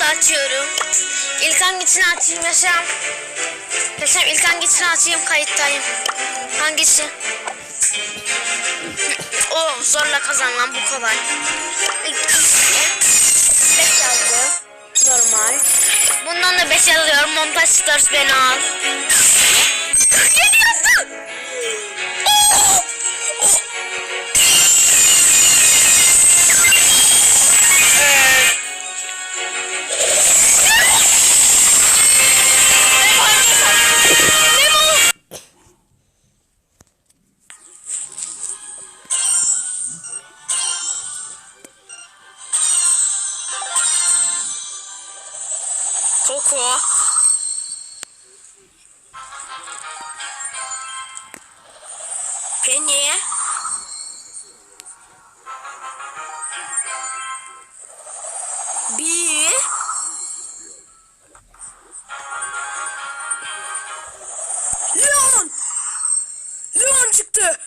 açıyorum. İlk hangisini açayım Yaşam? Yaşam ilk hangisini açayım kayıttayım. Hangisi? O zorla kazanılan bu kolay. 5 yazdı. Normal. Bundan da 5 yazıyorum. Montaj Stars beni al. Koko. Penny. Çıktı.